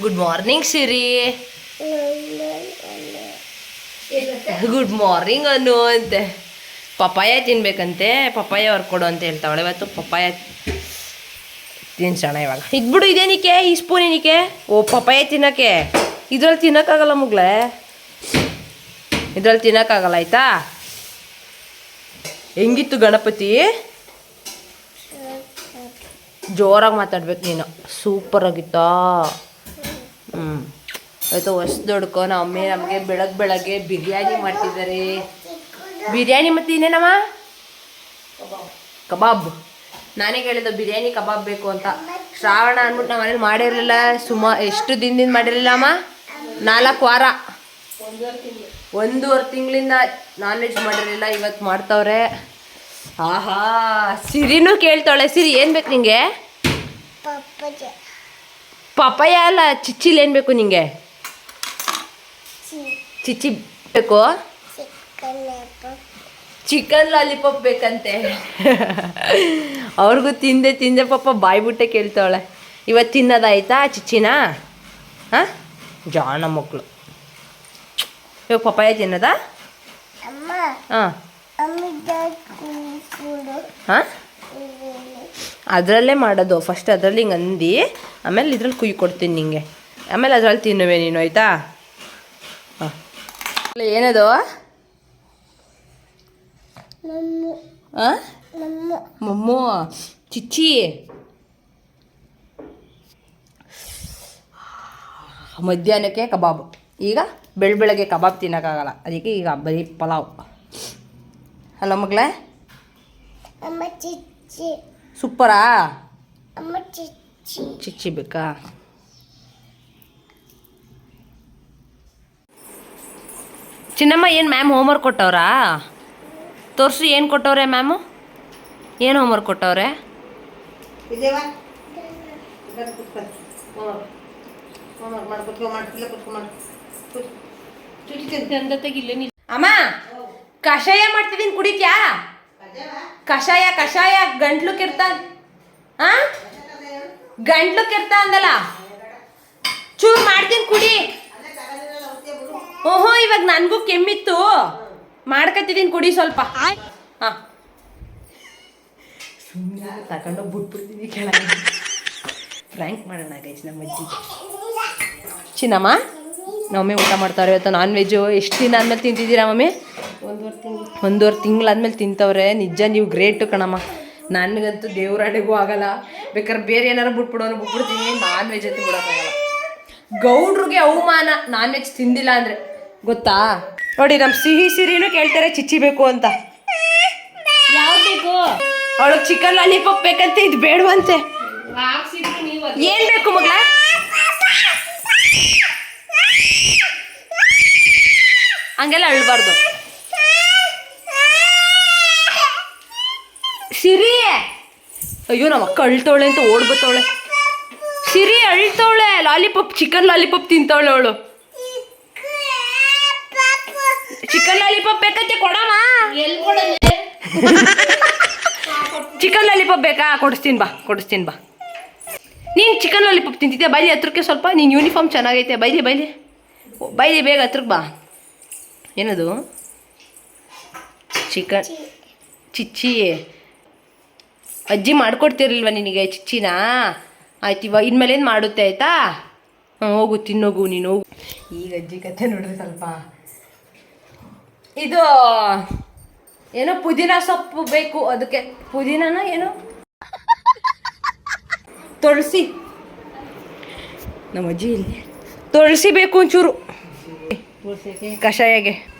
Good morning Siri good morning ಅನ್ನು ಅಂತೆ. Papaya ತಿನ್ಬೇಕಂತೆ papaya ಹೊರ್ಕೊಡು ಅಂತ ಹೇಳ್ತಾವಳೆ. ಇವತ್ತು ಪಪ್ಪಾಯ ತಿನ್ಸೋಣ ಇವಾಗ. ಇದ್ಬಿಡು ಇದೇನಿಕೆ ಈ ಸ್ಪೂನ್ ಏನಕ್ಕೆ ಓ, ಪಪ್ಪಾಯ ತಿನ್ನಕ್ಕೆ. ಇದ್ರಲ್ಲಿ ತಿನ್ನೋಕ್ಕಾಗಲ್ಲ ಮುಗ್ಲೆ ಇದ್ರಲ್ಲಿ ತಿನ್ನೋಕ್ಕಾಗಲ್ಲ, ಆಯ್ತಾ? ಹೆಂಗಿತ್ತು ಗಣಪತಿ? ಜೋರಾಗಿ ಮಾತಾಡ್ಬೇಕು ನೀನು. ಸೂಪರ್ ಆಗಿತ್ತಾ? ಹ್ಞೂ ಆಯಿತು ಹೊಸ ದೊಡ್ಕೊ, ನಮ್ಮ ನಮಗೆ ಬೆಳಗ್ಗೆ ಬೆಳಗ್ಗೆ ಬಿರಿಯಾನಿ ಮಾಡ್ತಿದ್ದಾರೆ ಬಿರಿಯಾನಿ ಮತ್ತು ಇನ್ನೇನಮ್ಮ ಕಬಾಬ್. ನಾನೇ ಹೇಳಿದ್ದು ಬಿರಿಯಾನಿ, ಕಬಾಬ್ ಬೇಕು ಅಂತ. ಶ್ರಾವಣ ಅಂದ್ಬಿಟ್ಟು ನಾವು ಮನೇಲಿ ಮಾಡಿರಲಿಲ್ಲ. ಸುಮಾ, ಎಷ್ಟು ದಿನದಿಂದ ಮಾಡಿರಲಿಲ್ಲ ಅಮ್ಮ? ನಾಲ್ಕು ವಾರ. ಒಂದೂವರೆ ತಿಂಗಳಿಂದ ನಾನ್ ವೆಜ್ ಮಾಡಿರಲಿಲ್ಲ ಇವತ್ತು ಮಾಡ್ತವ್ರೆ. ಆಹಾ, ಸಿರಿನೂ ಕೇಳ್ತಾಳೆ. ಸಿರಿ, ಏನು ಬೇಕು ನಿಂಗೆ? ಪಪಾಯ ಅಲ್ಲ ಚಿಚ್ಚಿಲಿ ಏನು ಬೇಕು ನಿಂಗೆ? ಚಿಚ್ಚಿ ಬೇಕು? ಚಿಕನ್ ಲಾಲಿಪಾಪ್ ಬೇಕಂತೆ. ಅವ್ರಿಗೂ ತಿಂದೆ ತಿಂದೆ ಪಾಪ ಬಾಯ್ಬಿಟ್ಟೆ ಕೇಳ್ತಾವಳೆ. ಇವತ್ತು ತಿನ್ನೋದಾಯ್ತಾ ಚಿಚ್ಚಿನ? ಹಾಂ? ಜಾಣ ಮಕ್ಕಳು ಇವಾಗ ಪಪಾಯ ತಿನ್ನೋದಾ? ಹಾಂ. ಹಾಂ? ಅದರಲ್ಲೇ ಮಾಡೋದು. ಫಸ್ಟ್ ಅದರಲ್ಲಿ ಹಿಂಗೆ ಅಂದು ಆಮೇಲೆ ಇದ್ರಲ್ಲಿ ಕುಯ್ ಕೊಡ್ತೀನಿ ನಿಂಗೆ. ಆಮೇಲೆ ಅದರಲ್ಲಿ ತಿನ್ನುವೆ ನೀನು ಆಯಿತಾ? ಹಾಂ. ಏನದು? ಹಾಂ? ಮಮ್ಮು. ಚಿಚ್ಚಿ. ಮಧ್ಯಾಹ್ನಕ್ಕೆ ಕಬಾಬ್. ಈಗ ಬೆಳ್ ಬೆಳಗ್ಗೆ ಕಬಾಬ್ ತಿನ್ನೋಕ್ಕಾಗಲ್ಲ. ಅದಕ್ಕೆ ಈಗ ಬರೀ ಪಲಾವ್. ಹಲೋ ಮಗಳೇ? ಚಿಚ್ಚಿ. ಸೂಪರಾ ಚಿಚ್ಚಿ ಬೇಕಾ ಚಿನ್ನಮ್ಮ ಏನು ಮ್ಯಾಮ್ ಹೋಮ್ವರ್ಕ್ ಕೊಟ್ಟವ್ರಾ ತೋರಿಸು ಏನು ಕೊಟ್ಟವ್ರೆ ಮ್ಯಾಮು ಏನು ಹೋಮ್ವರ್ಕ್ ಕೊಟ್ಟವ್ರೆ ಅಮ್ಮ ಕಷಾಯ ಮಾಡ್ತಿದ್ದೀನಿ ಕುಡಿತ್ಯಾ ಕಷಾಯ ಕಷಾಯ, ಗಂಟ್ಲು ಕೆರ್ತ ಆ? ಗಂಟ್ಲು ಕೆರ್ತ ಅಂದಲ್ಲ? ಚೂರು ಮಾಡ್ತೀನಿ ಕುಡಿ. ಓಹೋ, ಇವಾಗ ನನಗೂ ಕೆಮ್ಮಿತ್ತು. ಮಾಡ್ಕತ್ತಿದ್ದೀನಿ ಕುಡಿ ಸ್ವಲ್ಪ. ಹಾಂ ಸುಮ್ಮನೆ ತಗೊಂಡೋಗಿ ಬಿಟ್ಬಿಡ್ತೀನಿ ಕೆಳಗೆ. ಫ್ರ್ಯಾಂಕ್ ಮಾಡೋಣ ಗೈಸ್ ನಮ್ಮ ಅಜ್ಜಿ ಚಿನ್ನಮ್ಮ ನಮ್ಮಮ್ಮಿ ಊಟ ಮಾಡ್ತಾರೆ ಇವತ್ತು ನಾನ್ ವೆಜ್ಜು ಎಷ್ಟು ದಿನ ಆದ್ಮೇಲೆ ತಿಂತಿದ್ದೀರಾ ಮಮ್ಮಿ? ಒಂದೂವರೆ ತಿಂಗಳು. ಒಂದೂವರೆ ತಿಂಗಳಾದ್ಮೇಲೆ ತಿಂತವ್ರೆ. ನಿಜ ನೀವು ಗ್ರೇಟು ಕಣಮ್ಮ. ನನಗಂತೂ ದೇವ್ರಾಡೆಗೂ ಆಗಲ್ಲ. ಬೇಕಾದ್ರೆ ಬೇರೆ ಏನಾರು ಬಿಟ್ಬಿಡೋನು ಬಿಟ್ಬಿಡ್ತೀನಿ ನಾನ್ ವೆಜ್ ಅಂತೂ ಬಿಡೋಕ್ಕಾಗಲ್ಲ ಗೌಡ್ರಿಗೆ ಅವಮಾನ. ನಾನ್ ವೆಜ್ ತಿಂದಿಲ್ಲ ಅಂದರೆ. ಗೊತ್ತಾ? ನೋಡಿ ನಮ್ಮ ಸಿಹಿ ಸಿರಿನೂ ಕೇಳ್ತಾರೆ ಚಿಚ್ಚಿ ಬೇಕು ಅಂತ. ಯಾವ್ದು ಬೇಕು? ಅವಳು ಚಿಕನ್ ಲಾಲಿಪಾಪ್ ಬೇಕಂತೆ ಇದು ಬೇಡವಂತೆ. ಏನ್ ಬೇಕು ಮಗ ಹಂಗೆಲ್ಲ ಅಳ್ಬಾರ್ದು. ಸಿರಿ ಅಯ್ಯೋ ನಮ್ಮ ಅಕ್ಕ ಅಳ್ತವಳೆ ಅಂತ ಓಡ್ಬತ್ತವಳೆ ಸಿರಿ ಅಳ್ತವಳೆ. ಲಾಲಿಪಾಪ್ ಚಿಕನ್ ಲಾಲಿಪಾಪ್ ತಿಂತವಳೆ ಅವಳು. ಚಿಕನ್ ಲಾಲಿಪಾಪ್ ಬೇಕಂತೆ ಕೊಡಮ್ಮ. ಚಿಕನ್ ಲಾಲಿಪಾಪ್ ಬೇಕಾ? ಕೊಡಿಸ್ತೀನಿ ಬಾ ಕೊಡಿಸ್ತೀನಿ ಬಾ. ನೀನು ಚಿಕನ್ ಲಾಲಿಪಾಪ್ ತಿಂತಿದ್ದೆ ಬೈಲಿ ಹತ್ರಕ್ಕೆ ಸ್ವಲ್ಪ. ನೀನು ಯೂನಿಫಾರ್ಮ್ ಚೆನ್ನಾಗೈತೆ. ಬೈಲಿ ಬೈಲಿ. ಓ, ಬೈಲಿ ಬೇಗ ಹತ್ರಕ್ಕೆ ಬಾ. ಏನದು? ಚಿಕನ್. ಚಿಚ್ಚಿ. ಅಜ್ಜಿ ಮಾಡ್ಕೊಡ್ತಿರಲ್ವ ನಿನಗೆ ಚಿಚ್ಚಿನ? ಆಯ್ತು ಇವಾಗ ಇನ್ಮೇಲೆ ಏನು ಮಾಡುತ್ತೆ ಆಯ್ತಾ? ಹ್ಞೂ ಹೋಗು ತಿನ್ನೋಗು ನೀನು ಹೋಗು. ಈಗ ಅಜ್ಜಿ ಕತೆ ನೋಡ್ರಿ ಸ್ವಲ್ಪ. ಇದು ಏನೋ ಪುದೀನ ಸೊಪ್ಪು ಬೇಕು ಅದಕ್ಕೆ ಪುದೀನನ ಏನು? ತುಳಸಿ. ನಮ್ಮ ಅಜ್ಜಿ ಇಲ್ಲಿ. ತುಳಸಿ ಬೇಕು ಒಂಚೂರು. ಕಷಾಯಗೆ.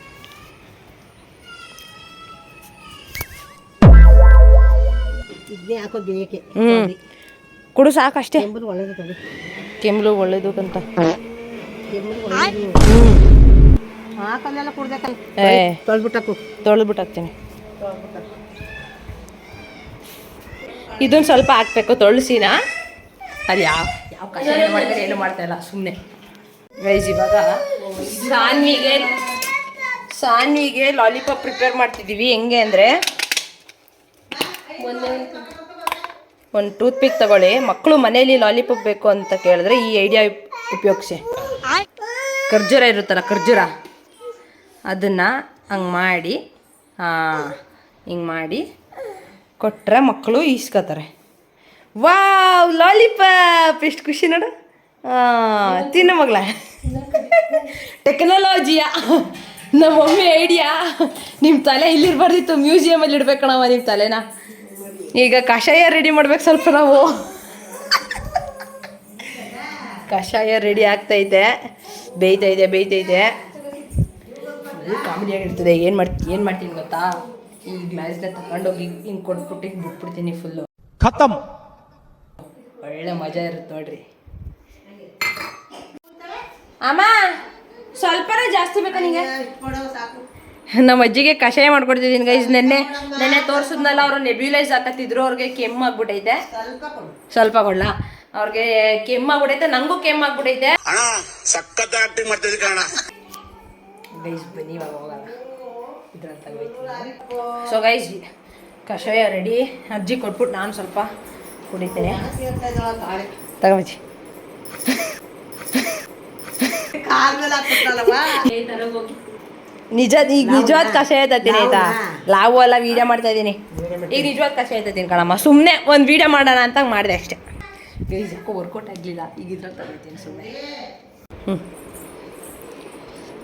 ಇದನ್ನೇ ಹಾಕೋದು ಬೇಕೆ ಹ್ಞೂ ಕೊಡು ಸಾಕಷ್ಟೇ ಒಳ್ಳೇದು ತಡಿ. ಕೆಮ್ಮಲು ಒಳ್ಳೇದು ಅಂತ ಕೆಂಬುದು ಒಳ್ಳೇದು. ಹಾಕಲ್ಲೆಲ್ಲ ಕುಡ್ಬೇಕಲ್ಲ ಏ. ಸ್ವಲ್ಪ ಹಾಕ್ಬೇಕು. ತೊಳಸಿನ? ಅದು ಯಾವ? ಯಾವ ಕಷಾಯ ಮಾಡಿದ್ರೆ ಏನು ಮಾಡ್ತಾ ಇಲ್ಲ? ಸುಮ್ಮನೆ ಗೈಸ್ ಇವಾಗ ಸಾನ್ವಿಗೆ ಸಾನ್ವಿಗೆ ಲಾಲಿಪಾಪ್ ಪ್ರಿಪೇರ್ ಮಾಡ್ತಿದ್ದೀವಿ. ಹೆಂಗೆ ಅಂದರೆ? ಒಂದು ಟೂತ್ ಪಿಕ್ ತಗೊಳ್ಳಿ. ಮಕ್ಕಳು ಮನೆಯಲ್ಲಿ ಲಾಲಿಪಾಪ್ ಬೇಕು ಅಂತ ಕೇಳಿದ್ರೆ ಈ ಐಡಿಯಾ ಉಪಯೋಗಿಸಿ. ಖರ್ಜೂರ ಇರುತ್ತಲ್ಲ, ಖರ್ಜೂರ. ಅದನ್ನು ಹಂಗೆ ಮಾಡಿ ಹಿಂಗೆ ಮಾಡಿ ಕೊಟ್ಟರೆ ಮಕ್ಕಳು ಈಸ್ಕೋತಾರೆ. Wow, lollipop! ಎಷ್ಟು ಖುಷಿ ನೋಡು. ತಿನ್ನು ಮಗಳ. ಟೆಕ್ನಾಲಜಿಯ ನಮ್ಮ ಮಮ್ಮಿ ಐಡಿಯಾ. ನಿಮ್ಮ ತಲೆ ಇಲ್ಲಿರ್ಬಾರ್ದಿತ್ತು. ಮ್ಯೂಸಿಯಮಲ್ಲಿ ಇಡ್ಬೇಕಣವ ನಿಮ್ಮ ತಲೆನ. ಈಗ ಕಷಾಯ ರೆಡಿ ಮಾಡ್ಬೇಕು ಸ್ವಲ್ಪ ನಾವು. ಕಷಾಯ ರೆಡಿ ಆಗ್ತೈತೆ. ಬೇಯ್ತೈತೆ ಬೇಯ್ತೈತೆ. ಫುಲ್ ಇದೆ ಏನು ಮಾಡ್ತೀನಿ ಏನು ಮಾಡ್ತೀನಿ ಗೊತ್ತಾ? ಈ ಗ್ಲಾಸ್ನ ತಗೊಂಡೋಗಿ ಹಿಂಗೆ ಕೊಟ್ಬಿಟ್ಟು ಹಿಂಗೆ ಬಿಟ್ಬಿಡ್ತೀನಿ ಫುಲ್ಲು ಖತಮ್ ಒಳ್ಳೆ ಮಜಾ ಇರುತ್ತೆ ನೋಡ್ರಿ. ಅಮ್ಮ ಸ್ವಲ್ಪನೇ ಜಾಸ್ತಿ ಬೇಕಾ ನಿಮಗೆ ಸಾಕು. ನಮ್ಮ ಅಜ್ಜಿಗೆ ಕಷಾಯ ಮಾಡ್ಕೊಡ್ತಿದ್ದೀನಿ ಗೈಸ್ ನೆನ್ನೆ ನೆನ್ನೆ ತೋರಿಸಿದ್ನಲ್ಲ ಅವರು ನೆಬ್ಯುಲೈಸ್ ಹಾಕತ್ತಿದ್ರು ಅವ್ರಿಗೆ ಕೆಮ್ಮು ಆಗ್ಬಿಟ್ಟೈತೆ ಸ್ವಲ್ಪ ಕೊಡ್ಲ ಸ್ವಲ್ಪ ಕೊಡ್ಲಾ. ಅವ್ರಿಗೆ ಕೆಮ್ಮು ಆಗ್ಬಿಟ್ಟೈತೆ ನಂಗೂ ಕೆಮ್ಮು ಆಗ್ಬಿಟ್ಟೈತೆ ಅಣ್ಣ ಸಖತ್ ಆಕ್ಟಿಂಗ್ ಮಾಡ್ತಿದ್ದೆ ಕಣ ಗೈಸ್ ಬನ್ನಿ ಇವಾಗ ಹೋಗಲ್ಲ ಸೊ ಗೈಸ್ ಕಷಾಯ ರೆಡಿ ಅಜ್ಜಿ ಕೊಟ್ಬಿಟ್ಟು ನಾನು ಸ್ವಲ್ಪ ಕುಡಿತೇನೆ. ತಗೋಬಜ್ಜಿ ಕಾಲ್ ಮೇಲೆ ಹಾಕ್ಬಿಟ್ನಲ್ಲವ್ವ. ನಿಜ ಈಗ ನಿಜವಾದ ಕಷಾಯ ತತ್ತೀನಿ ಆಯ್ತಾ? ಲಾವು ಎಲ್ಲ ವೀಡಿಯೋ ಮಾಡ್ತಾ ಇದ್ದೀನಿ. ಈಗ ನಿಜವಾದ ಕಷಾಯ ತತ್ತೀನಿ ಕಣಮ್ಮ. ಸುಮ್ಮನೆ ಒಂದು ವೀಡಿಯೋ ಮಾಡೋಣ ಅಂತ ಮಾಡಿದೆ ಅಷ್ಟೇ. ಗೈಸ್ ವರ್ಕೌಟ್ ಆಗಲಿಲ್ಲ. ಈಗ ಇದ್ರಲ್ಲಿ ತಗೊಳ್ತೀನಿ ಸುಮ್ಮನೆ ಹ್ಞೂ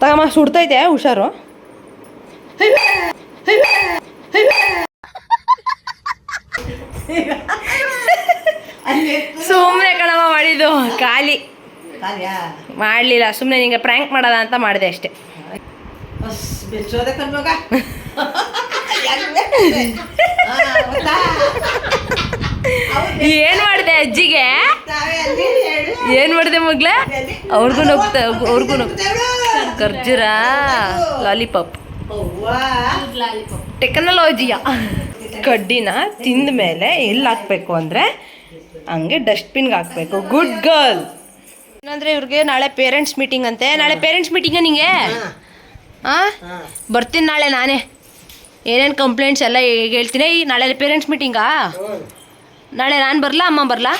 ತಗಮ್ಮ ಸುಡ್ತೈತೆ ಹುಷಾರು? ಸುಮ್ಮನೆ ಕಣಮ್ಮ ಮಾಡಿದ್ದು ಖಾಲಿ? ಮಾಡಲಿಲ್ಲ ಸುಮ್ಮನೆ ನಿಂಗೆ ಪ್ರ್ಯಾಂಕ್ ಮಾಡೋದ ಅಂತ ಮಾಡಿದೆ ಅಷ್ಟೇ. ಆ, ಗೊತ್ತಾ? ಏನು ಮಾಡಿದೆ ಅಜ್ಜಿಗೆ ಏನ್ ಮಾಡಿದೆ ಮಗ್ಲ ಅವ್ರಿಗೂ ನುಗ್ತಾ ಅವ್ರಿಗೂ ಖರ್ಜೂರ ಲಾಲಿಪಾಪ್ ಟೆಕ್ನಾಲಜಿಯಾ ಟೆಕ್ನಾಲಜಿಯ ಕಡ್ಡಿನ ತಿಂದ ಮೇಲೆ ಎಲ್ಲಿ ಹಾಕ್ಬೇಕು ಅಂದರೆ ಹಂಗೆ ಡಸ್ಟ್ಬಿನ್ಗೆ ಹಾಕ್ಬೇಕು ಗುಡ್ ಗರ್ಲ್ ಏನಂದ್ರೆ ಇವ್ರಿಗೆ ನಾಳೆ ಪೇರೆಂಟ್ಸ್ ಮೀಟಿಂಗ್ ಅಂತೆ. ನಾಳೆ ಪೇರೆಂಟ್ಸ್ ಮೀಟಿಂಗ ನಿಂಗೆ? ಹಾ, ಬರ್ತೀನಿ ನಾಳೆ ನಾನೇ. ಏನೇನು ಕಂಪ್ಲೇಂಟ್ಸ್ ಎಲ್ಲ ಹೇಳ್ತೀನಿ. ಈ ನಾಳೆ ಪೇರೆಂಟ್ಸ್ ಮೀಟಿಂಗಾ. ನಾಳೆ ನಾನು ಬರಲಾ ಅಮ್ಮ ಬರಲಾ?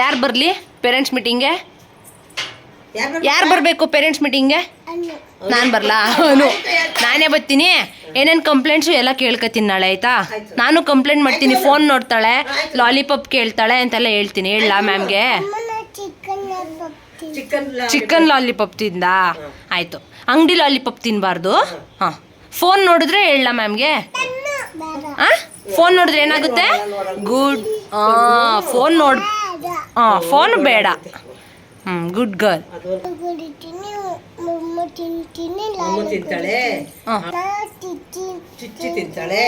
ಯಾರು ಬರಲಿ ಪೇರೆಂಟ್ಸ್ ಮೀಟಿಂಗ್ಗೆ ಯಾರ್ ಬರ್ಬೇಕು? ಯಾರು ಬರಬೇಕು ಪೇರೆಂಟ್ಸ್ ಮೀಟಿಂಗ್ಗೆ ನಾನು ಬರಲಾ? ಅವನು ನಾನೇ ಬರ್ತೀನಿ. ಏನೇನು ಕಂಪ್ಲೇಂಟ್ಸು ಎಲ್ಲ ಕೇಳ್ಕೊತೀನಿ ನಾಳೆ ಆಯಿತಾ? ನಾನು ಕಂಪ್ಲೇಂಟ್ ಮಾಡ್ತೀನಿ. ಫೋನ್ ನೋಡ್ತಾಳೆ ಲಾಲಿಪಾಪ್ ಕೇಳ್ತಾಳೆ ಅಂತೆಲ್ಲ ಹೇಳ್ತೀನಿ. ಹೇಳಲಾ ಮ್ಯಾಮ್ಗೆ ಚಿಕನ್ ಲಾಲಿಪಾಪ್ ತಿಂದ? ಆಯಿತು. ಅಂಗಡಿ ಲಾಲಿಪಾಪ್ ತಿನ್ನಬಾರ್ದು ಹಾಂ. ಫೋನ್ ನೋಡಿದ್ರೆ ಹೇಳ ಮ್ಯಾಮ್ಗೆ ಹಾಂ ಫೋನ್ ನೋಡಿದ್ರೆ ಏನಾಗುತ್ತೆ? ಗುಡ್ ಫೋನ್ ನೋಡ್ ಹಾಂ ಫೋನ್ ಬೇಡ. ಹ್ಮ್ ಗುಡ್ ಗರ್ಲ್ ತಿಂತಾಳೆ?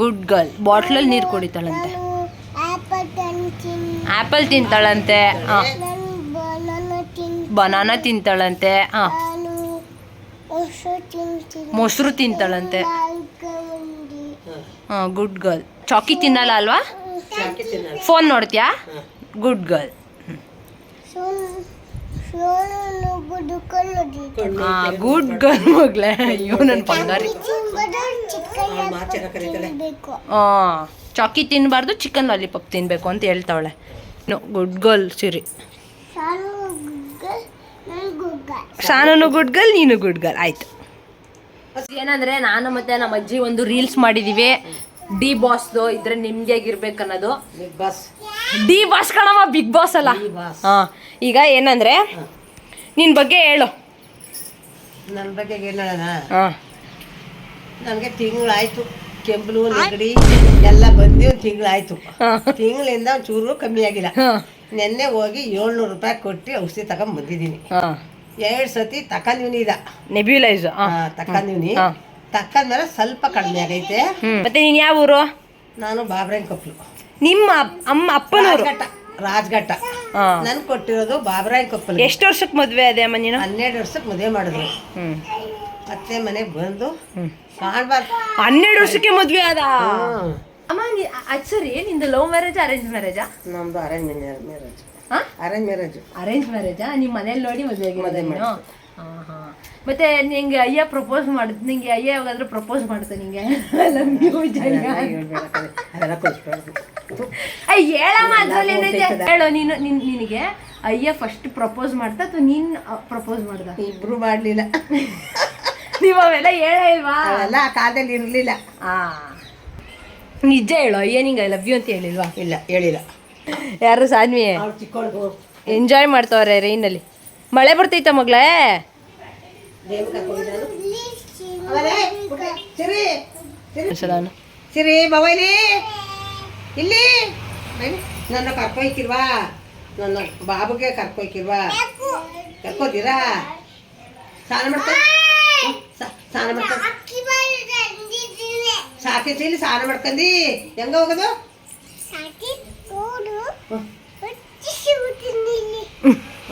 Good girl. ಬಾಟ್ಲಲ್ಲಿ ನೀರು ಕುಡಿತಾಳಂತೆ. ಆ್ಯಪಲ್ ತಿಂತಾಳಂತೆ. ಬನಾನ ತಿಂತಾಳಂತೆ. ಹಾಂ ಮೊಸರು ತಿಂತಾಳಂತೆ. ಹಾಂ ಗುಡ್ ಗರ್ಲ್. ಚಾಕಿ ತಿನ್ನಲ್ಲ ಅಲ್ವಾ? Phone ನೋಡ್ತೀಯಾ? Good girl. Good girl ಮಗ್ಳೆ ಅಯ್ಯೋ ನನ್ನ ಬಂಗಾರಿ. ಹಾಂ ಚಾಕಿ ತಿನ್ನಬಾರ್ದು ಚಿಕನ್ ಲಾಲಿಪಾಪ್ ತಿನ್ನಬೇಕು ಅಂತ ಹೇಳ್ತಾವಳೆ. No good girl Siri. ಶಾನನು good girl ನೀನು ಗುಡ್ ಗರ್ಲ್ ಆಯ್ತು. ಏನಂದ್ರೆ ನಾನು ಮತ್ತೆ ನಮ್ಮ ಅಜ್ಜಿ ಒಂದು ರೀಲ್ಸ್ ಮಾಡಿದೀವಿ. ಡಿ ಬಾಸ್ದು ಇದ್ರೆ ನಿಮ್ಗೆ ಅನ್ನೋದು ಬಿಗ್ ಬಾಸ್. ಡಿ ಬಾಸ್ ಕಣಮ್ಮ ಬಿಗ್ ಬಾಸ್ ಅಲ್ಲ. ಹಾ ಈಗ ಏನಂದ್ರೆ ನಿನ್ ಬಗ್ಗೆ ಹೇಳು. ನನ್ನ ಬಗ್ಗೆ ಏನು ಹೇಳೋಣ? ಹಾ. ನನಗೆ ತಿಂಗಳಾಯ್ತು ಕೆಂಪಲು ನೆಗಡಿ ಎಲ್ಲ ಬಂದು ಒಂದು ತಿಂಗಳಾಯ್ತು. ತಿಂಗಳಿಂದ ಚೂರು ಕಮ್ಮಿ ಆಗಿಲ್ಲ. ನಿನ್ನೆ ಹೋಗಿ ಏಳ್ನೂರು ರೂಪಾಯಿ ಕೊಟ್ಟು ಔಷಧಿ ತಗೊಂಡ್ ಬಂದಿದ್ದೀನಿ. ಎರಡ್ ಸತಿ ತಕೊಂದಿವ್ನಿ ಇದ. ನೆಬ್ಯುಲೈಸ್ ಹಾ. ತಕ್ಕಂದ್ರೆ ಸ್ವಲ್ಪ ಕಡಿಮೆ ಆಗೈತೆ. ಮತ್ತೆ ನೀನ್ ಯಾವ ಊರು? ನಾನು ಬಾಬ್ರೇನ್ ಕೊಪ್ಪಲು ನಿಮ್ಮ ಅಪ್- ಅಮ್ಮ ಅಪ್ಪನವರು? ರಾಜ್ಘಟ್ಟ ರಾಜ್ಘಟ್ಟ. ಹಾ. ನನ್ ಕೊಟ್ಟಿರೋದು ಬಾಬರಾಯ್ ಕೊಪ್ಪಲ್. ಎಷ್ಟು ವರ್ಷಕ್ಕೆ ಮದ್ವೆ ಅದೇ ಅಮ್ಮ ನೀನು? ಹನ್ನೆರಡು ವರ್ಷಕ್ಕೆ ಮದುವೆ ಮಾಡಿದ್ರು. ಹ್ಮ್. ಅತ್ತೆ ಮನೆಗೆ ಬಂದು ಹ್ಮ್. ಕಾಣ್ಬಾರ್ದು. ಹನ್ನೆರಡು ವರ್ಷಕ್ಕೆ ಮದ್ವೆ ಆದ. ಅಮ್ಮ ನೀ ಅದ್ ಸರಿ ನಿಂದು ಲವ್ ಮ್ಯಾರೇಜ್ ಅರೇಂಜ್ ಮ್ಯಾರೇಜಾ ನಮ್ದು ಅರೇಂಜ್ ಮ್ಯಾರೇಜ್ ಹಾ ಅರೇಂಜ್ ಮ್ಯಾರೇಜ್ ಅರೇಂಜ್ ಮ್ಯಾರೇಜಾ ನಿಮ್ಮ ಮನೇಲಿ ನೋಡಿ ಮದುವೆ ಮದ್ವೆ ಆಗಿರೋದು ಮಾಡಿದ್ದು. ಹಾಂ ಹಾಂ. ಮತ್ತೆ ನಿಂಗೆ ಅಯ್ಯ ಪ್ರಪೋಸ್ ಮಾಡುದು ನಿಂಗೆ ಅಯ್ಯ ಯಾವಾಗಾದ್ರೂ ಪ್ರಪೋಸ್ ಮಾಡ್ತಾ ನಿಂಗೆ. Love you Jaya. ಅದೆಲ್ಲ ಕೊಡಿಸ್ಬಾರ್ದು ಅಯ್ಯ ಹೇಳಮ್ಮ ಅದ್ರಲ್ಲಿ ಏನೈತೆ ಹೇಳು ನೀನು ನಿನ್ ನಿನಗೆ ಅಯ್ಯ ಫಸ್ಟ್ ಪ್ರಪೋಸ್ ಮಾಡ್ತಾ ಅಥವಾ ನೀನ್ ಪ್ರಪೋಸ್ ಮಾಡ್ದ? ಇಬ್ರು ಮಾಡ್ಲಿಲ್ಲ. ನೀವು ಅವೆಲ್ಲ ಹೇಳ ಇಲ್ವಾ? ಅಲ್ಲ ಆ ಕಾಲದಲ್ಲಿ ಇರ್ಲಿಲ್ಲ. ಆ. ನಿಜ ಹೇಳು ಅಯ್ಯ ನಿಂಗೆ ಐ ಲವ್ ಯು ಅಂತ ಹೇಳಿಲ್ವಾ? ಇಲ್ಲ ಹೇಳಿಲ್ಲ. ಯಾರು ಸಾನ್ವಿ? ಎಂಜಾಯ್ ಮಾಡ್ತಾವ್ರೆ ರೈನಲ್ಲಿ ಮಳೆ ಬರ್ತೈತ ಮಗಳೇ? ಸರಿ ಬವೈಲಿ ಇಲ್ಲಿ. ನನ್ನ ಕರ್ಕೊಯ್ತಿರ್ವಾ. ನನ್ನ ಬಾಬುಗೆ ಕರ್ಕೊಯ್ತಿರ್ವಾ. ಕರ್ಕೋತೀರಾ? ಸ್ನಾನ ಮಾಡ್ತಾ ಹ್ಮ್, ಸ- ಸ್ನಾನ ಇಲ್ಲಿ ತಂದಿದ್ದೀನಿ ಸಾಕೆ ಚೀಲಿ ಸ್ನಾನ ಮಾಡ್ಕಂದಿ ಹೆಂಗ ಹೋಗೋದು? ಅವ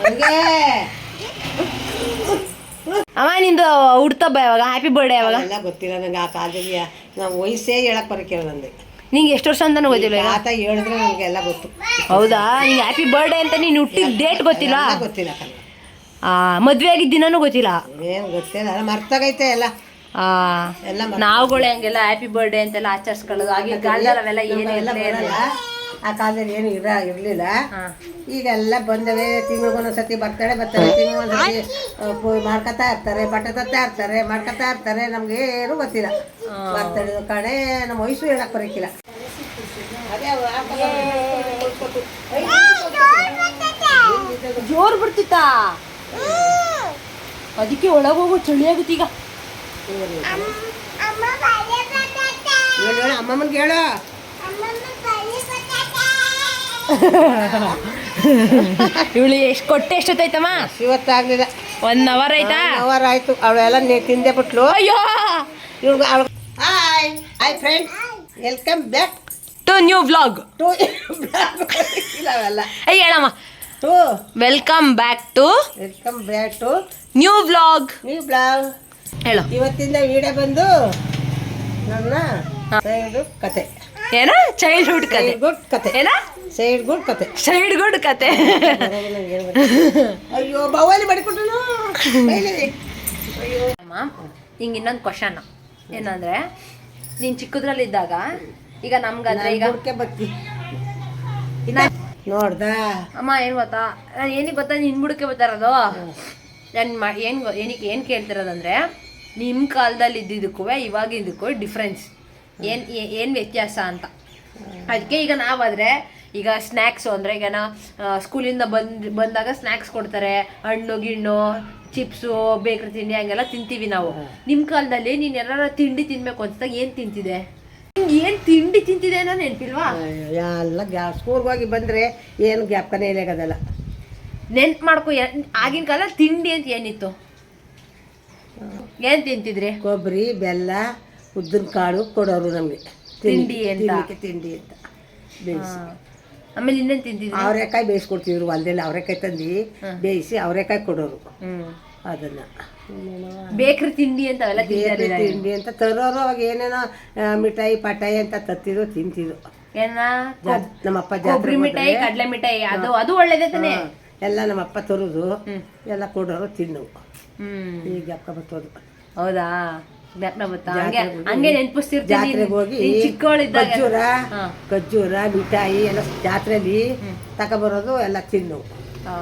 ಹಂಗೆ. ನಿಂದು ಹುಡ್ತಬ್ಬ ಯಾವಾಗ? ಹ್ಯಾಪಿ ಬರ್ಡೇ ಯಾವಾಗ? ಎಲ್ಲ ಗೊತ್ತಿಲ್ಲ ನಂಗೆ ಆ ಕಾಲದಲ್ಲಿ. ನಾವು ವಯಸ್ಸೇ ಹೇಳಕ್ ಬರಕಿಲ್ಲ ನಂದು ನಿಂಗೆ ಎಷ್ಟು ವರ್ಷ ಅಂತಾನು ಗೊತ್ತಿಲ್ಲ? ಆತ ಹೇಳಿದ್ರೆ ನನಗೆ ಎಲ್ಲ ಗೊತ್ತು. ಹೌದಾ? ನಿಂಗೆ ಹ್ಯಾಪಿ ಬರ್ಡೇ ಅಂತ ನೀನು ಹುಟ್ಟಿದ ಡೇಟ್ ಗೊತ್ತಿಲ್ಲ? ಎಲ್ಲ ಗೊತ್ತಿಲ್ಲ ಕಣ ಆ ಮದ್ವೆ ಆಗಿದ್ದ ದಿನನೂ ಗೊತ್ತಿಲ್ಲ? ಏನು ಗೊತ್ತಿಲ್ಲ ಮರ್ತಾಗೈತೆ ಮರ್ತೋಗೈತೆ ಎಲ್ಲ. ಆ ಎಲ್ಲ ಮರ್ತ್- ನಾವುಗಳೇ ಹಂಗೆಲ್ಲ ಹ್ಯಾಪಿ ಬರ್ಡೇ ಅಂತೆಲ್ಲ ಆಚರಿಸ್ಕೊಳ್ಳೋದು. ಆಗಿನ ಕಾಲದಲ್ಲಿ ಅವೆಲ್ಲ ಏನು ಎಲ್ಲ ಇರಲೇ ಬರಲ್ಲ. ಇರಲ್ಲ ಆ ಕಾಲದಲ್ಲಿ ಏನು ಇರ ಇರಲಿಲ್ಲ. ಈಗ ಈಗೆಲ್ಲ ಬಂದವೆ ತಿಂಗಳಿಗೊಂದೊಂದ್ಸತಿ ಬರ್ತಾಳೆ ಬರ್ತಾರೆ ತಿಂಗಳಿಗೊಂದ್ಸತಿ ಮಾಡ್ಕೊತಾ ಇರ್ತಾರೆ ಬಟ್ಟೆ ತತ್ತಾ ಇರ್ತಾರೆ ಮಾಡ್ಕೊತಾ ಇರ್ತಾರೆ ನಮ್ಗೆ ಏನು ಗೊತ್ತಿಲ್ಲ. ಬರ್ತಾಳೆ ಕಣೆ ನಮ್ಮ ವಯಸ್ಸು ಹೇಳಕ್ ಬರಕಿಲ್ಲ ಅದೇ ಅವ ಆ ಕಡೆ ಕೊಟ್ಕೊಟ್ಟು. ಜೋರ್ ಬಿಡ್ತಿತ್ತ? ಅದಕ್ಕೆ ಒಳಗೆ ಹೋಗು ಚಳಿ ಆಗುತ್ತೀಗ ಅಮ್ಮಮ್ಮನ್ಗೆ ಹೇಳು ಇವಳು ಎಷ್ಟು ಕೊಟ್ಟೆ ಎಷ್ಟೊತ್ತಾಯ್ತಮ್ಮ? ಇವತ್ತಾಗ್ಲಿಲ್ಲ ಒನ್ ಅವರ್ ಆಯ್ತಾ? ಅವರ್ ಆಯ್ತು. ಅವಳೆಲ್ಲ ನೀ ತಿಂದೆ ಬಿಟ್ಲು. ಅಯ್ಯೋ! ಇವಳು hi hi friend welcome back to new vlog to ಇಲ್ಲ ಅವೆಲ್ಲ ಏಯ್ ಹೇಳಮ್ಮ. To welcome back to welcome back to new vlog new blog ಹೇಳು. ಇವತ್ತಿಂದ ವಿಡಿಯೋ ಬಂದು ನನ್ನ ಸೈಡ್ ಕತೆ. ಏನ? ಚೈಲ್ಡ್ಹುಡ್ ಕತೆ. ಗುಡ್ ಕತೆ. ಏನ? ಸೈಡ್ ಗುಡ್ ಕತೆ. ಸೈಡ್ ಗುಡ್ ಕತೆ. ಅಯ್ಯೋ ಬಾವಲಿ ಅಯ್ಯೋ. ಅಮ್ಮ ಹಿಂಗೆ ಇನ್ನೊಂದು ಕ್ವಶನ್ ಏನಂದ್ರೆ ನೀನು ಚಿಕ್ಕದ್ರಲ್ಲಿದ್ದಾಗ ಈಗ ನಮ್ಗಾದ್ರೆ ಈಗ ಬತ್ತಿ ನೋಡ್ದ? ಅಮ್ಮ ಏನು ಗೊತ್ತಾ? ನಾನು ಏನಿಗೆ ಗೊತ್ತಾ? ನಿನ್ ಬುಡಕ್ಕೆ ಬರ್ತಾರದು ನಾನು ಏನ್ ಏನು ಏನಕ್ಕೆ ಏನು ಕೇಳ್ತಿರೋದಂದ್ರೆ ನಿಮ್ಮ ಕಾಲದಲ್ಲಿ ಇದ್ದಿದ್ದಕ್ಕೂ ಇವಾಗಿದ್ದಕ್ಕೂ ಡಿಫ್ರೆನ್ಸ್ ಏನು ಏನು ವ್ಯತ್ಯಾಸ ಅಂತ. ಅದಕ್ಕೆ ಈಗ ನಾವಾದರೆ ಈಗ ಸ್ನ್ಯಾಕ್ಸು ಅಂದರೆ ಈಗ ನಾ ಸ್ಕೂಲಿಂದ ಬಂದ್ ಬಂದಾಗ ಸ್ನ್ಯಾಕ್ಸ್ ಕೊಡ್ತಾರೆ. ಹಣ್ಣು ಗಿಣ್ಣು ಚಿಪ್ಸು ಬೇಕ್ರಿ ತಿಂಡಿ ಹಂಗೆಲ್ಲ ತಿಂತೀವಿ ನಾವು. ನಿಮ್ಮ ಕಾಲದಲ್ಲಿ ನೀನು ಎಲ್ಲರ ತಿಂಡಿ ತಿನ್ಬೇಕು ಅನ್ಸ್ದಾಗ ಏನು ತಿಂತಿದೆ? ನಿಂಗೆ ಏನು ತಿಂಡಿ ತಿಂತಿದೆ ಅನ್ನೋ ನೆನಪಿಲ್ವಾ? ಎಲ್ಲ ಗ್ಯಾ ಸ್ಕೂಲ್ಗೆ ಹೋಗಿ ಬಂದರೆ ಏನು ಜ್ಞಾಪಕನೇ ಇಲ್ಲ ಅದೆಲ್ಲ ನೆನ್ಪು ಮಾಡ್ಕೊ ಆಗಿನ ಕಾಲ ತಿಂಡಿ ಅಂತ ಏನಿತ್ತು? ಏನ್ ತಿಂತಿದ್ರಿ? ಕೊಬ್ಬರಿ ಬೆಲ್ಲ ಉದ್ದಿನ ಕಾಳು ಕೊಡೋರು ನಮಗೆ. ತಿಂಡಿ ಅಂತ. ತಿಂಡಿ ಅಂತ. ಬೇಯಿಸಿ. ಆಮೇಲೆ ಇನ್ನೇನು ತಿಂತಿದ್ವಿ ಅವರೆಕಾಯಿ ಬೇಯಿಸ್ಕೊಡ್ತಿದ್ರು ಹೊಲದಲ್ಲಿ ಅವರೆಕಾಯಿ ತಂದು ಬೇಯಿಸಿ ಅವರೆಕಾಯಿ ಕೊಡೋರು. ಅದನ್ನ. ಬೇಕ್ರಿ ತಿಂಡಿ ಅಂತ ಅವೆಲ್ಲ ಬೇರೆ ತಿಂಡಿ ಅಂತ ತರೋರು ಅವಾಗ ಏನೇನೋ ಮಿಠಾಯಿ ಪಟಾಯಿ ಅಂತ ತತ್ತಿದ್ರು ತಿಂತಿದ್ರು. ಏನ? ಜಾ- ನಮ್ಮಪ್ಪ ಕೊಬ್ಬರಿ ಜಾತ್ರೆ ಮಿಠಾಯಿ ಕಡಲೆ ಮಿಠಾಯಿ ಅದು ಅದು ಒಳ್ಳೇದೇ ತಾನೆ? ಎಲ್ಲ ನಮ್ಮಪ್ಪ ತರೋದು. ಎಲ್ಲ ಕೊಡೋರು ತಿನ್ನು ಹ್ಮ್. ಈಗ ಅಪ್ಪ ಬತ್ತೋದು ಹೌದಾ? ಜ್ಞಾಪನ ಬತ್ತಾ? ಹಂಗೆ ಜಾತ್ರೆಗೆ ಹಂಗೆ ನೆನ್ಪಿಸ್ತಿರ್ತೀನಿ ಜಾತ್ರೆಗೆ ಹೋಗಿ ಚಿಕ್ಕವಳಿದ್ದಾಗ. ಖರ್ಜೂರ ಹಾ. ಖರ್ಜೂರ ಮಿಠಾಯಿ ಎಲ್ಲ ಜಾತ್ರೆಲಿ ತಗೊಬರೋದು ಎಲ್ಲ ತಿನ್ನು. ಆ.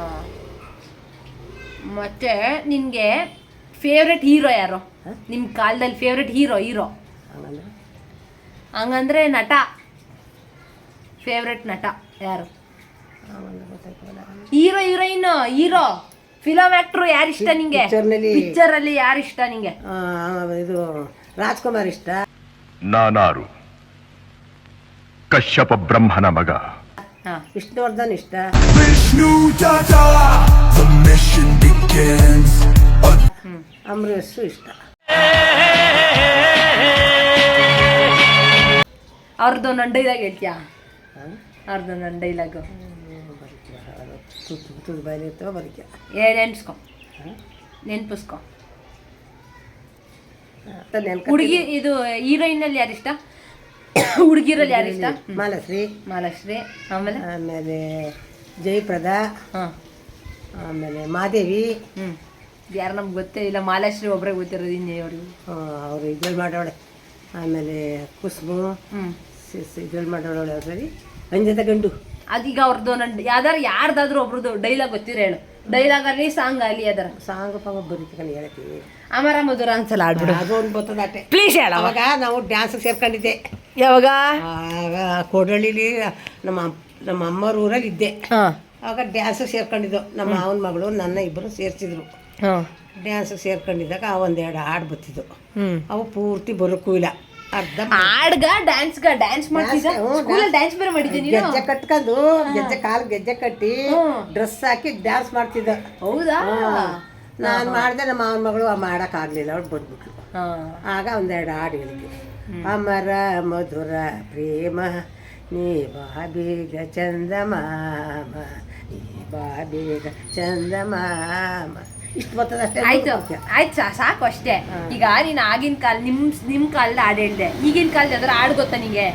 ಮತ್ತೆ ನಿನ್ಗೆ ಫೇವ್ರೆಟ್ ಹೀರೋ ಯಾರು? ನಿಮ್ಮ ಕಾಲದಲ್ಲಿ ಫೇವ್ರೆಟ್ ಹೀರೋ ಹೀರೋ ಹಂಗಂದ್ರೆ? ಹಂಗಂದ್ರೆ ನಟ. ಫೇವ್ರೆಟ್ ನಟ ಯಾರು? Hero heroine hero film actor ಯಾರು ಇಷ್ಟ ನಿಂಗೆ? ಪಿಕ್ಚರ್ ಅಲ್ಲಿ ಯಾರು ಇಷ್ಟ ನಿಂಗೆ? ಇದು ರಾಜ್ಕುಮಾರ್ ಇಷ್ಟ? ನಾನಾರು. ಕಶ್ಯಪ ಬ್ರಹ್ಮನ ಮಗ. ಹಾ. ವಿಷ್ಣುವರ್ಧನ್ ಇಷ್ಟ? ವಿಷ್ಣು ಅಂಬರೀಷ್ ಇಷ್ಟ. ಅವ್ರದ್ದು ನನ್ನ ಡೈಲಾಗ್ ಹೇಳ್ತೀಯಾ? ಅವ್ರದ್ದು ನನ್ನ ಡೈಲಾಗು ಬರೀಕೆ ಏ ನೆನ್ಸ್ಕೊ. ನೆನ್ಪಿಸ್ಕೊ. ಹುಡುಗಿ ಇದು ಹೀರೋಯಿನಲ್ಲಿ ಯಾರು ಇಷ್ಟ? ಹುಡುಗಿರಲ್ಲಿ ಯಾರು ಇಷ್ಟ? ಮಾಲಶ್ರೀ. ಮಾಲಾಶ್ರೀ. ಆಮೇಲೆ? ಆಮೇಲೆ ಜಯಪ್ರದಾ. ಹಾ. ಆಮೇಲೆ ಮಾದೇವಿ. ಹ್ಮ್. ಯಾರು ನಮ್ಗೆ ಗೊತ್ತೇ ಇಲ್ಲ ಮಾಲಾಶ್ರೀ ಒಬ್ಬರೇ ಗೊತ್ತಿರೋದು ಇನ್ನೇ ಅವ್ರಿಗೆ ಅವರು ಇದ್ರಲ್ಲಿ ಮಾಡೋಳೆ ಆಮೇಲೆ ಕುಸುಮು ಇದ್ರಲ್ಲಿ ಮಾಡೋಳೆ ಸರಿ. ಅಂಜದ ಗಂಡು. ಅದೀಗ ಅವ್ರದ್ದು ನನ್ನ ಯಾವ್ದಾರು ಯಾರ್ದಾದ್ರೂ ಒಬ್ರದ್ದು ಡೈಲಾಗ್ ಗೊತ್ತಿರ ಹೇಳು. ಡೈಲಾಗ್ ಆಗಲಿ ಸಾಂಗ್ ಆಗಲಿ ಅದರ ಸಾಂಗ್ ಪಾಂಗ್ ಬರೀತಕೊಂಡು ಹೇಳ್ತೀವಿ ಅಮರ ಮಧುರ ಅನ್ಸಲ್ಲ ಆಡ್ಬಿಡು. ಅದು ಒಂದು ಅಟೆ ಪ್ಲೀಸ್ ಹೇಳ ಅವಾಗ. ನಾವು ಡ್ಯಾನ್ಸ್ ಸೇರ್ಕೊಂಡಿದ್ದೆ. ಯಾವಾಗ? ಆಗ ಕೋಡಳ್ಳಿಲಿ ನಮ್ಮ ನಮ್ಮ ಅಮ್ಮರ ಊರಲ್ಲಿ ಇದ್ದೆ ಹಾಂ. ಆಗ ಡ್ಯಾನ್ಸ್ ಸೇರ್ಕೊಂಡಿದ್ದು. ನಮ್ಮ ಮಾವನ ಮಗಳು ನನ್ನ ಇಬ್ಬರು ಸೇರಿಸಿದ್ರು. ಹಾಂ. ಡ್ಯಾನ್ಸ್ ಸೇರ್ಕೊಂಡಿದ್ದಾಗ ಒಂದೆರಡು ಹಾಡು ಬತ್ತಿದ್ದು. ಅವು ಪೂರ್ತಿ ಬರೋಕ್ಕೂ ಇಲ್ಲ ಅರ್ಧ ಹಾಡ್ಗ ಡ್ಯಾನ್ಸ್ಗ ಡ್ಯಾನ್ಸ್ ಡ್ಯಾನ್ಸ್ ಬೇರೆ ಮಾಡಿದ್ದೀನಿ ಗೆಜ್ಜೆ ಕಟ್ಕೊಂಡು ಗೆಜ್ಜೆ ಕಾಲು ಗೆಜ್ಜೆ ಕಟ್ಟಿ ಡ್ರೆಸ್ ಹಾಕಿ ಡ್ಯಾನ್ಸ್ ಮಾಡ್ತಿದ್ದ. ಹೌದಾ? ನಾನು ಮಾಡಿದೆ ನಮ್ಮ ಮಾವನ ಮಗಳು ಆ ಮಾಡೋಕ್ಕಾಗಲಿಲ್ಲ ಅವ್ಳು ಬಂದ್ಬಿಟ್ಲು. ಹಾಂ. ಆಗ ಒಂದೆರಡು ಹಾಡು ಹೇಳಿದ್ವಿ. ಅಮರ ಮಧುರ ಪ್ರೇಮ ನೀ ಬಾ ಬೇಗ ಚಂದಮಾಮ ಬೇಗ ಚಂದಮಾಮ. ಇಷ್ಟು ಬರ್ತದೆ ಅಷ್ಟೇ ಆಯ್ತು. ಆಯ್ತು ಸಾ- ಸಾಕು ಅಷ್ಟೇ. ಈಗ ನೀನು ಆಗಿನ ಕಾಲ ನಿಮ್ ನಿಮ್ ಕಾಲದ ಹಾಡು ಹೇಳ್ದೆ. ಈಗಿನ ಕಾಲದ ಯಾವ್ದಾರ ಹಾಡು ಗೊತ್ತಾ ನಿಂಗೆ?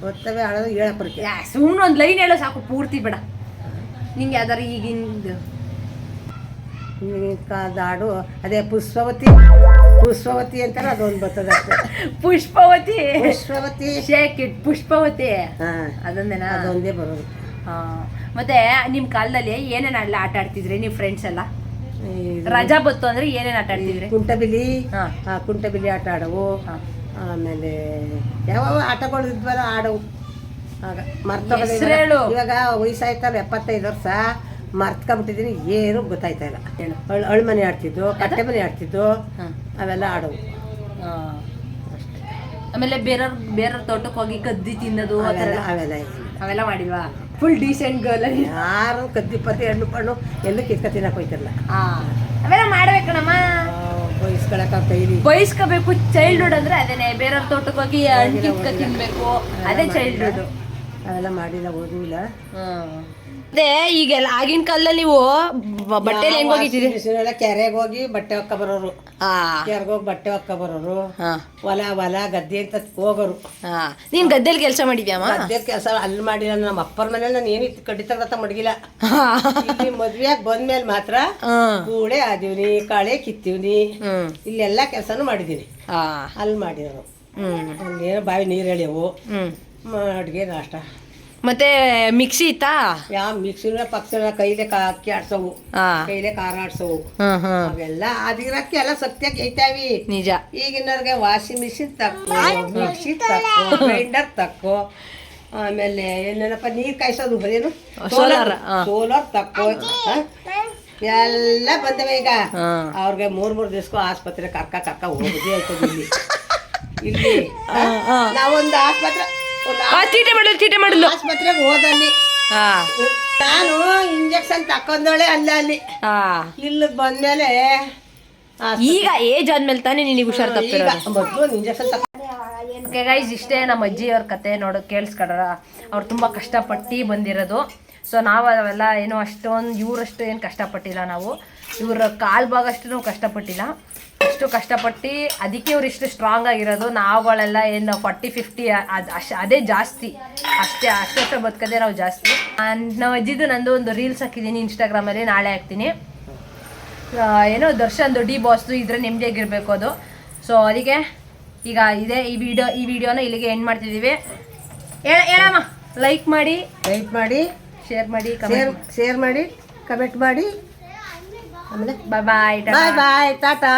ಗೊತ್ತವೇ ಹಾಡೋದು ಹೇಳಕ್ ಬರುತ್ತೆ ಸುಮ್ಮನೆ ಒಂದು ಲೈನ್ ಹೇಳೋ ಸಾಕು ಪೂರ್ತಿ ಬೇಡ. ನಿಂಗೆ ಯಾವ್ದಾರು ಈಗಿಂದು ಈಗಿನ ಕಾಲದ ಹಾಡು ಅದೇ ಪುಷ್ಪವತಿ. ಪುಷ್ಪವತಿ ಅಂತಾರೆ ಅದೊಂದು ಬರ್ತದೆ ಪುಷ್ಪವತಿ. ಪುಷ್ಪವತಿ. Shake it Pushpavati. ಹಾಂ ಅದೊಂದೇನಾ? ಅದೊಂದೇ ಬರೋದು. ಹಾ. ಮತ್ತೆ ನಿಮ್ಮ ಕಾಲದಲ್ಲಿ ಏನೇನು ಆಡ್ಲ ಆಟ ಆಡ್ತಿದ್ರಿ ನಿಮ್ಮ ಫ್ರೆಂಡ್ಸ್ ಎಲ್ಲ? ರಜಾ ಬತ್ತು ಅಂದ್ರೆ ಏನೇನು ಆಟ ಆಡ್ತಿದ್ರಿ? ಕುಂಟಬಿಲಿ. ಕುಂಟಬಿಲಿ ಆಟ ಆಡವು. ಆಮೇಲೆ ಯಾವ ಆಟಗಳು ಇದ್ವಲ್ಲ ಆಡವು. ಆಗ. ಇವಾಗ ವಯಸ್ಸಾಯ್ತಲ್ಲ ಎಪ್ಪತ್ತೈದು ವರ್ಷ. ಮರ್ತ್ಕೊಂಡ್ಬಿಟ್ಟಿದ್ದೀನಿ ಏನು ಗೊತ್ತಾಯ್ತಾ ಇಲ್ಲ. ಹೇಳು. ಅಳ್ ಅಳ್ಮನೆ ಆಡ್ತಿದ್ದು ಕಟ್ಟೆ ಮನೆ ಆಡ್ತಿದ್ದು ಅವೆಲ್ಲ ಆಡೋದು. ಆಮೇಲೆ ಬೇರೆಯವ್ರ ಬೇರೆಯವ್ರ ತೋಟಕ್ಕೆ ಹೋಗಿ ಕದ್ದಿ ತಿನ್ನೋದು ಆ ಥರ ಅವೆಲ್ಲ ಎಲ್ಲ? ಅವೆಲ್ಲ ಮಾಡಿಲ್ವಾ? ಫುಲ್ ಡೀಸೆಂಟ್ ಗರ್ಲ್ ಯಾರು ಕದ್ದಿ ಪತ್ತಿ ಹಣ್ಣು ಪಣ್ಣು ಎಲ್ಲ ಕಿತ್ಕ ತಿನ್ನಕ್ ಹೋಯ್ತಿರಲ್ಲ ಅವೆಲ್ಲ ಮಾಡ್ಬೇಕಣಮ್ಮ ಕೈಲಿ ಬಯಸ್ಕೋಬೇಕು. ಚೈಲ್ಡ್ಹುಡ್ ಅಂದ್ರೆ ಅದೇನೆ ಬೇರೆಯವ್ರ ತೋಟಕ್ಕೆ ಹೋಗಿ ಹಣ್ಣು ಕಿತ್ಕ ತಿನ್ಬೇಕು. ಅದೇ ಚೈಲ್ಡ್ಹುಡ್ ಅವೆಲ್ಲ ಮಾಡಿಲ್ಲ ಓದೂ ಇಲ್ಲ ಅದೇ ಈಗೆಲ್ಲ ಆಗಿನ ಕಾಲದಲ್ಲಿ ನೀವು ಬಟ್ಟೆ ಹೆಂಗ್ ಹೋಗಿದ್ದೀರಿ? ಬಿಸಿಲೆಲ್ಲ ಕೆರೆಗೆ ಹೋಗಿ ಬಟ್ಟೆ ಹೊಕ್ಕ ಬರೋರು. ಆ ಕೆರೆಗೆ ಹೋಗಿ ಬಟ್ಟೆ ಹೊಕ್ಕ ಬರೋರು. ಹಾ. ಹೊಲ ಹೊಲ ಗದ್ದೆ ಅಂತ ಹೋಗೋರು. ಹಾ. ನೀನ್ ಗದ್ದೆಲ್ ಕೆಲಸ ಮಾಡಿದ್ಯಾಮ ಗದ್ದೆ ಕೆಲಸ ಅಲ್ಲಿ ಮಾಡಿಲ್ಲ ನಮ್ಮ ಅಪ್ಪರ ಮನೇಲಿ ನಾನು ಏನು ಕಡಿತ ಮಡಗಿಲ್ಲ. ಇಲ್ಲಿ ಮದ್ವೆಯಾಗಿ ಬಂದ್ಮೇಲೆ ಮಾತ್ರ ಕೂಡೆ ಆದಿವ್ನಿ ಕಾಳೆ ಕಿತ್ತೀವ್ನಿ. ಇಲ್ಲೆಲ್ಲ ಕೆಲಸನೂ ಮಾಡಿದೀನಿ ಅಲ್ಲಿ ಮಾಡಿರೋರು. ಹ್ಮ್. ಅಲ್ಲಿ ಬಾವಿ ನೀರು ಎಳೆಯವು. ಹ್ಮ್. ಅಡುಗೆ ನಾಷ್ಟ. ಮತ್ತೆ ಮಿಕ್ಸಿ ಇತ್ತಾ? ಯಾವ ಮಿಕ್ಸಿನ ಪಕ್ಷನ ಕೈಲೆ ಕಾ ಅಕ್ಕಿ ಆಡ್ಸವು ಹಾ ಕೈಲೆ ಖಾರ ಆಡ್ಸವು ಅವೆಲ್ಲ ಅದಿರಕ್ಕೆ ಎಲ್ಲ ಸತ್ಯಕ್ಕೆ ಐತಾವಿ ನಿಜ. ಈಗಿನವ್ರಿಗೆ ವಾಷಿಂಗ್ ಮಿಷಿನ್ ತಕ್ಕೋ ಮಿಕ್ಸಿ ತಕ್ಕೋ ಗ್ರೈಂಡರ್ ತಕ್ಕೋ ಆಮೇಲೆ ಏನೇನಪ್ಪ ನೀರ್ ಕಾಯಿಸೋದು ಬರೇನು? ಆ. ಸೋಲಾರ್ ತಕ್ಕೋ? ಎಲ್ಲ ಬಂದವೆ ಈಗ. ಹಾ. ಅವ್ರಿಗೆ ಮೂರ್ ಮೂರ್ ದಿವ್ಸಕ್ಕೂ ಆಸ್ಪತ್ರೆ ಕರ್ಕ ಕರ್ಕ ಹೋಗುದೇ ಆಯ್ತದೆ ಇಲ್ಲಿ. ಇಲ್ಲಿ. ಹ? ನಾವೊಂದು ಆಸ್ಪತ್ರೆ ತೀಟೆ ಮಾಡಲು ಚೀಟಿ ಮಾಡಲು. ಆಸ್ಪತ್ರೆಗೆ ಹೋದಲ್ಲಿ ಹಾ. ನಾನು ಇಂಜೆಕ್ಷನ್ ತಕೊಂಡೋಳೆ ಅಲ್ಲ ಅಲ್ಲಿ. ಹಾ. ಇಲ್ಲಿ ಬಂದ್ಮೇಲೆ ಈಗ ಏಜ್ ಆದ್ಮೇಲೆ ತಾನೇ ನಿನಗೆ ಹುಷಾರ್ ತಪ್ಪಿರೋದು? ಮೊದಲು ಇಂಜೆಕ್ಷನ್ ತಕ ಗೈಸ್ ಇಷ್ಟೇ ನಮ್ಮ ಅಜ್ಜಿ ಅವ್ರ ಕತೆ ನೋಡು ಕೇಳಿಸ್ಕೊಡ್ರ. ಅವ್ರು ತುಂಬ ಕಷ್ಟಪಟ್ಟು ಬಂದಿರೋದು. ಸೊ ನಾವು ಅವೆಲ್ಲ ಏನೋ ಅಷ್ಟೊಂದು ಇವರಷ್ಟು ಏನು ಕಷ್ಟಪಟ್ಟಿಲ್ಲ ನಾವು. ಇವ್ರ ಕಾಲು ಭಾಗಷ್ಟು ಕಷ್ಟಪಟ್ಟಿಲ್ಲ. ಅಷ್ಟು ಕಷ್ಟಪಟ್ಟು ಅದಕ್ಕೆ ಇವ್ರು ಇಷ್ಟು ಸ್ಟ್ರಾಂಗ್ ಆಗಿರೋದು ನಾವುಗಳೆಲ್ಲ ಏನು ಫಾರ್ಟಿ ಫಿಫ್ಟಿ ಅದು ಅಷ್ಟು ಅದೇ ಜಾಸ್ತಿ. ಅಷ್ಟೇ ಅಷ್ಟೇ ಬದುಕೋದೇ ನಾವು ಜಾಸ್ತಿ. ನಾವು ಅಜ್ಜಿದು ನಂದು ಒಂದು ರೀಲ್ಸ್ ಹಾಕಿದ್ದೀನಿ ಇನ್ಸ್ಟಾಗ್ರಾಮಲ್ಲಿ ನಾಳೆ ಹಾಕ್ತೀನಿ. ಏನೋ ದರ್ಶನ್ದು ಡಿ ಬಾಸ್ದು ಇದ್ರೆ ನೆಮ್ಮದಿಯಾಗಿರ್ಬೇಕು ಅದು. ಸೊ ಅದಕ್ಕೆ ಈಗ ಇದೆ ಈ ವಿಡಿಯೋ ಈ ವಿಡಿಯೋನ ಇಲ್ಲಿಗೆ ಎಂಡ್ ಮಾಡ್ತಿದ್ದೀವಿ. ಹೇಳ ಹೇಳಮ್ಮ ಲೈಕ್ ಮಾಡಿ ಲೈಕ್ ಮಾಡಿ ಶೇರ್ ಮಾಡಿ ಶೇರ್ ಕಮೆಂಟ್ ಶೇರ್ ಮಾಡಿ ಕಮೆಂಟ್ ಮಾಡಿ. Bye bye bye bye tata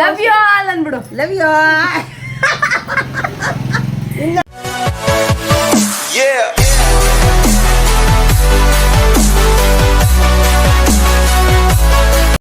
love you all ಅಂದ್ಬಿಡು love you Yeah.